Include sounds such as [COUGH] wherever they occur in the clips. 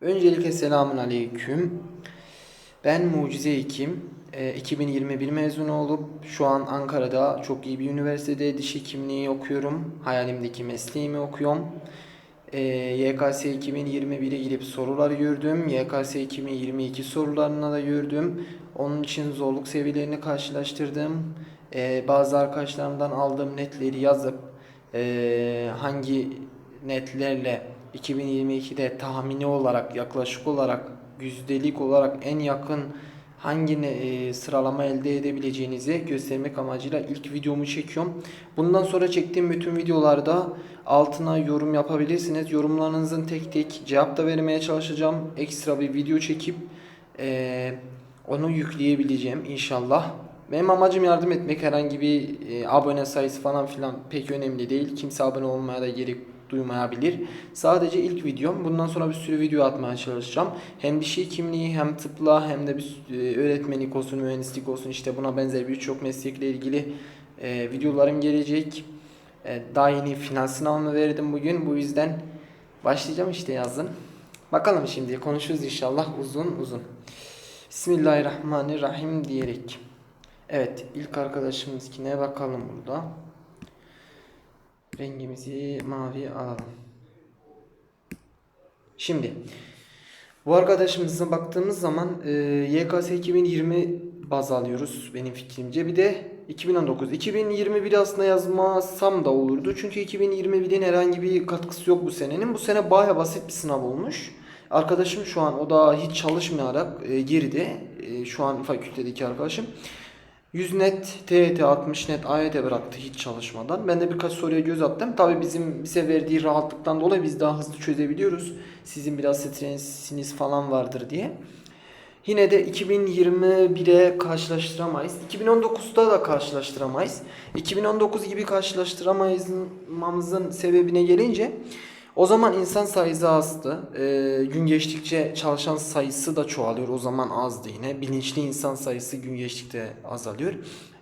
Öncelikle selamun aleyküm. Ben Mucize Hekim. Ee, 2021 mezunu olup şu an Ankara'da çok iyi bir üniversitede diş hekimliği okuyorum. Hayalimdeki mesleğimi okuyorum. YKS 2021'e girip sorular gördüm. YKS 2022 sorularına da gördüm. Onun için zorluk seviyelerini karşılaştırdım. Ee, bazı arkadaşlarımdan aldığım netleri yazıp ee, hangi netlerle 2022'de tahmini olarak yaklaşık olarak yüzdelik olarak en yakın hangi e, sıralama elde edebileceğinizi göstermek amacıyla ilk videomu çekiyorum. Bundan sonra çektiğim bütün videolarda altına yorum yapabilirsiniz. Yorumlarınızın tek tek cevap da vermeye çalışacağım. Ekstra bir video çekip e, onu yükleyebileceğim inşallah. Benim amacım yardım etmek. Herhangi bir e, abone sayısı falan filan pek önemli değil. Kimse abone olmaya da gerek duymayabilir. Sadece ilk videom. Bundan sonra bir sürü video atmaya çalışacağım. Hem diş hekimliği hem tıpla hem de bir e, öğretmenlik olsun, mühendislik olsun işte buna benzer birçok meslekle ilgili e, videolarım gelecek. E, daha yeni final sınavımı verdim bugün. Bu yüzden başlayacağım işte yazın. Bakalım şimdi konuşuruz inşallah uzun uzun. Bismillahirrahmanirrahim diyerek. Evet ilk arkadaşımızkine bakalım burada. Rengimizi mavi alalım. Şimdi bu arkadaşımıza baktığımız zaman e, YKS 2020 baz alıyoruz benim fikrimce. Bir de 2019. 2021 aslında yazmasam da olurdu. Çünkü 2021'in herhangi bir katkısı yok bu senenin. Bu sene baya basit bir sınav olmuş. Arkadaşım şu an o da hiç çalışmayarak e, girdi. E, şu an fakültedeki arkadaşım. 100 net, TET 60 net AYT bıraktı hiç çalışmadan. Ben de birkaç soruya göz attım. Tabi bizim bize verdiği rahatlıktan dolayı biz daha hızlı çözebiliyoruz. Sizin biraz stresiniz falan vardır diye. Yine de 2021'e karşılaştıramayız. 2019'da da karşılaştıramayız. 2019 gibi karşılaştıramayızmamızın sebebine gelince o zaman insan sayısı azdı. Ee, gün geçtikçe çalışan sayısı da çoğalıyor. O zaman azdı yine. Bilinçli insan sayısı gün geçtikçe azalıyor.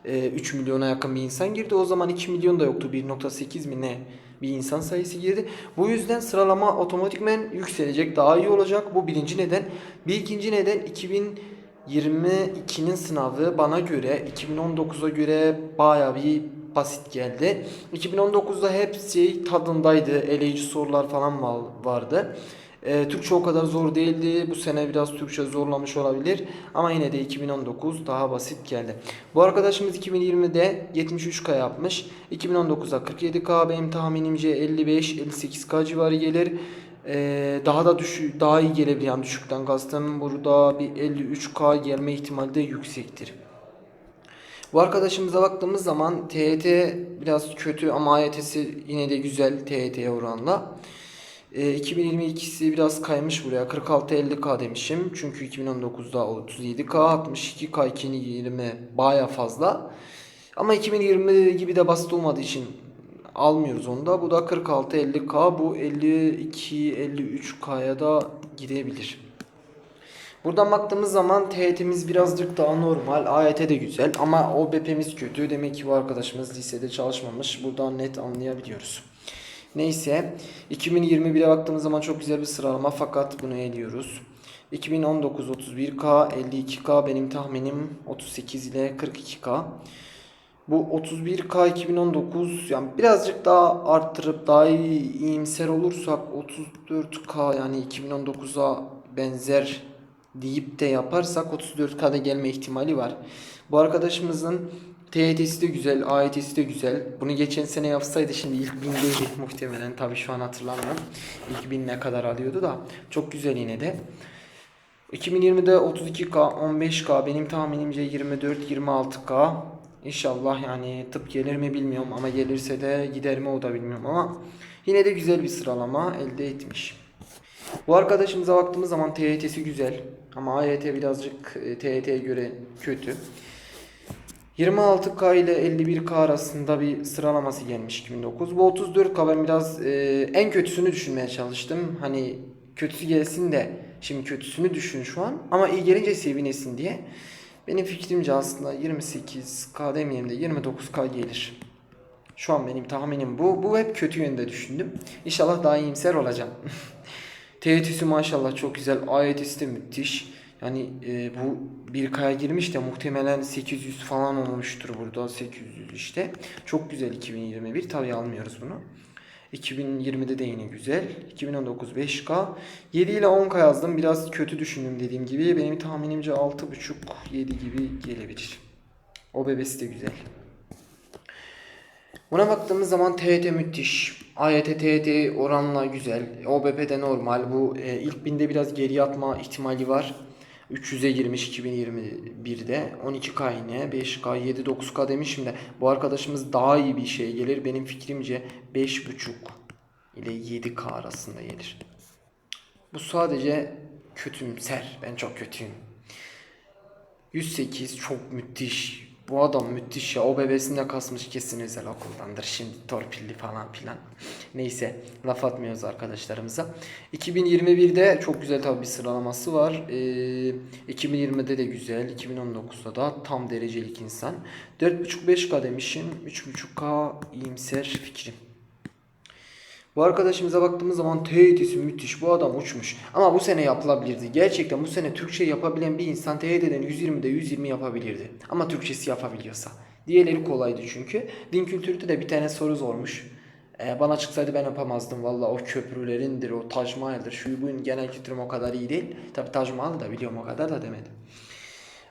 Ee, 3 milyona yakın bir insan girdi. O zaman 2 milyon da yoktu. 1.8 mi ne bir insan sayısı girdi. Bu yüzden sıralama otomatikmen yükselecek. Daha iyi olacak. Bu birinci neden. Bir ikinci neden 2022'nin sınavı bana göre 2019'a göre baya bir basit geldi. 2019'da hepsi tadındaydı. Eleyici sorular falan var- vardı. Ee, Türkçe o kadar zor değildi. Bu sene biraz Türkçe zorlamış olabilir. Ama yine de 2019 daha basit geldi. Bu arkadaşımız 2020'de 73K yapmış. 2019'da 47K benim tahminimce 55-58K civarı gelir. Ee, daha da düşü daha iyi gelebilir. Yani düşükten kastım burada bir 53K gelme ihtimali de yüksektir. Bu arkadaşımıza baktığımız zaman TET biraz kötü ama AYT'si yine de güzel TET'ye oranla. E, 2022'si biraz kaymış buraya. 46-50K demişim. Çünkü 2019'da 37K, 62K 2020 baya fazla. Ama 2020 gibi de basit olmadığı için almıyoruz onu da. Bu da 46-50K. Bu 52-53K'ya da gidebilir. Buradan baktığımız zaman TYT'miz birazcık daha normal. AYT de güzel ama OBP'miz kötü. Demek ki bu arkadaşımız lisede çalışmamış. Buradan net anlayabiliyoruz. Neyse 2021'e baktığımız zaman çok güzel bir sıralama fakat bunu eliyoruz. 2019 31K, 52K benim tahminim 38 ile 42K. Bu 31K 2019 yani birazcık daha arttırıp daha iyi iyimser olursak 34K yani 2019'a benzer deyip de yaparsak 34K'da gelme ihtimali var. Bu arkadaşımızın TYT'si de güzel, AYT'si de güzel. Bunu geçen sene yapsaydı şimdi ilk bindeydi [LAUGHS] muhtemelen. Tabii şu an hatırlamıyorum. İlk bin ne kadar alıyordu da. Çok güzel yine de. 2020'de 32K, 15K, benim tahminimce 24-26K. İnşallah yani tıp gelir mi bilmiyorum ama gelirse de gider mi o da bilmiyorum ama yine de güzel bir sıralama elde etmiş. Bu arkadaşımıza baktığımız zaman TYT'si güzel ama AYT birazcık e, TYT'ye göre kötü. 26K ile 51K arasında bir sıralaması gelmiş 2009. Bu 34K ben biraz e, en kötüsünü düşünmeye çalıştım. Hani kötüsü gelsin de şimdi kötüsünü düşün şu an ama iyi gelince sevinesin diye. Benim fikrimce aslında 28K demeyeyim de 29K gelir. Şu an benim tahminim bu. Bu hep kötü yönde düşündüm. İnşallah daha iyimser olacağım. [LAUGHS] TYT'si maşallah çok güzel. AYT'si de müthiş. Yani e, bu bir kaya girmiş de muhtemelen 800 falan olmuştur burada. 800 işte. Çok güzel 2021. Tabii almıyoruz bunu. 2020'de de yine güzel. 2019 5K. 7 ile 10K yazdım. Biraz kötü düşündüm dediğim gibi. Benim tahminimce 6.5 7 gibi gelebilir. O bebesi de güzel. Buna baktığımız zaman TYT müthiş. AYT, TYT oranla güzel. OBP de normal. Bu e, ilk binde biraz geri atma ihtimali var. 300'e girmiş 2021'de. 12K yine. 5K, 7, 9K demişim de. Bu arkadaşımız daha iyi bir şey gelir. Benim fikrimce 5.5 ile 7K arasında gelir. Bu sadece kötümser. Ben çok kötüyüm. 108 çok müthiş. Bu adam müthiş ya. O bebesinde kasmış kesin özel okuldandır. Şimdi torpilli falan filan. Neyse laf atmıyoruz arkadaşlarımıza. 2021'de çok güzel tabii bir sıralaması var. Ee, 2020'de de güzel. 2019'da da tam derecelik insan. 4.5-5K demişim. 3.5K iyimser fikrim. Bu arkadaşımıza baktığımız zaman TYT'si müthiş. Bu adam uçmuş. Ama bu sene yapılabilirdi. Gerçekten bu sene Türkçe yapabilen bir insan TYT'den 120'de 120 yapabilirdi. Ama Türkçesi yapabiliyorsa. Diğerleri kolaydı çünkü. Din kültürde de bir tane soru zormuş. Ee, bana çıksaydı ben yapamazdım. Valla o köprülerindir, o Taj Mahal'dir. Şu bugün genel kültürüm o kadar iyi değil. Tabi Taj Mahal'ı da biliyorum o kadar da demedim.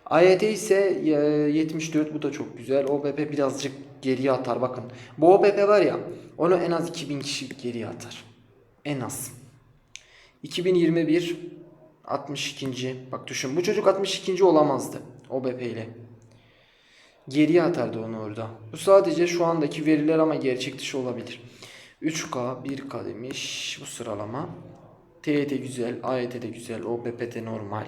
AYT ise e, 74 bu da çok güzel. OBP birazcık geriye atar bakın. Bu OBP var ya onu en az 2000 kişi geriye atar. En az. 2021 62. Bak düşün bu çocuk 62. olamazdı OBP ile. Geriye atardı onu orada. Bu sadece şu andaki veriler ama gerçek dışı olabilir. 3K 1K demiş bu sıralama. TYT güzel, AYT de güzel, OBP de normal.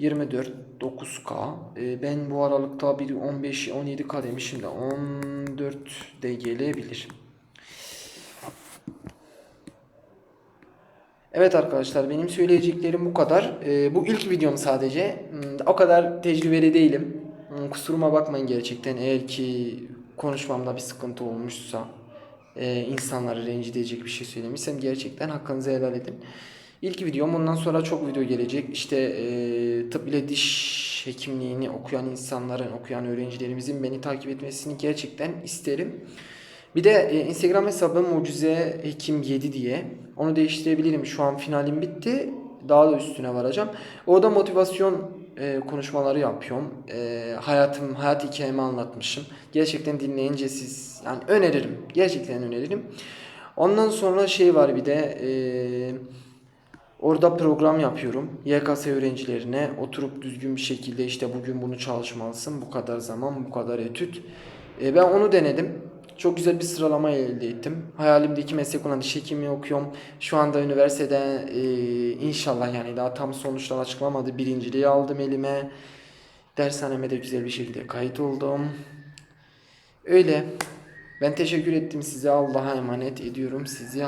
24 9K. Ee, ben bu aralıkta bir 15 17K demişim de 14 de gelebilir. Evet arkadaşlar benim söyleyeceklerim bu kadar. Ee, bu ilk videom sadece. Hmm, O kadar tecrübeli değilim. Hmm, Kusuruma bakmayın gerçekten. Eğer ki konuşmamda bir sıkıntı olmuşsa e, insanları rencide edecek bir şey söylemişsem gerçekten hakkınızı helal edin. İlk videom ondan sonra çok video gelecek. İşte e, tıp ile diş hekimliğini okuyan insanların, okuyan öğrencilerimizin beni takip etmesini gerçekten isterim. Bir de e, Instagram hesabım Mucize Hekim 7 diye. Onu değiştirebilirim. Şu an finalim bitti. Daha da üstüne varacağım. Orada motivasyon e, konuşmaları yapıyorum. E, hayatım, hayat hikayemi anlatmışım. Gerçekten dinleyince siz yani öneririm. Gerçekten öneririm. Ondan sonra şey var bir de e, orada program yapıyorum. YKS öğrencilerine oturup düzgün bir şekilde işte bugün bunu çalışmalısın. Bu kadar zaman, bu kadar etüt. E, ben onu denedim. Çok güzel bir sıralama elde ettim. Hayalimdeki meslek olan diş hekimliği okuyorum. Şu anda üniversitede e, inşallah yani daha tam sonuçlar açıklamadı. Birinciliği aldım elime. Dershaneme de güzel bir şekilde kayıt oldum. Öyle. Ben teşekkür ettim size. Allah'a emanet ediyorum sizi.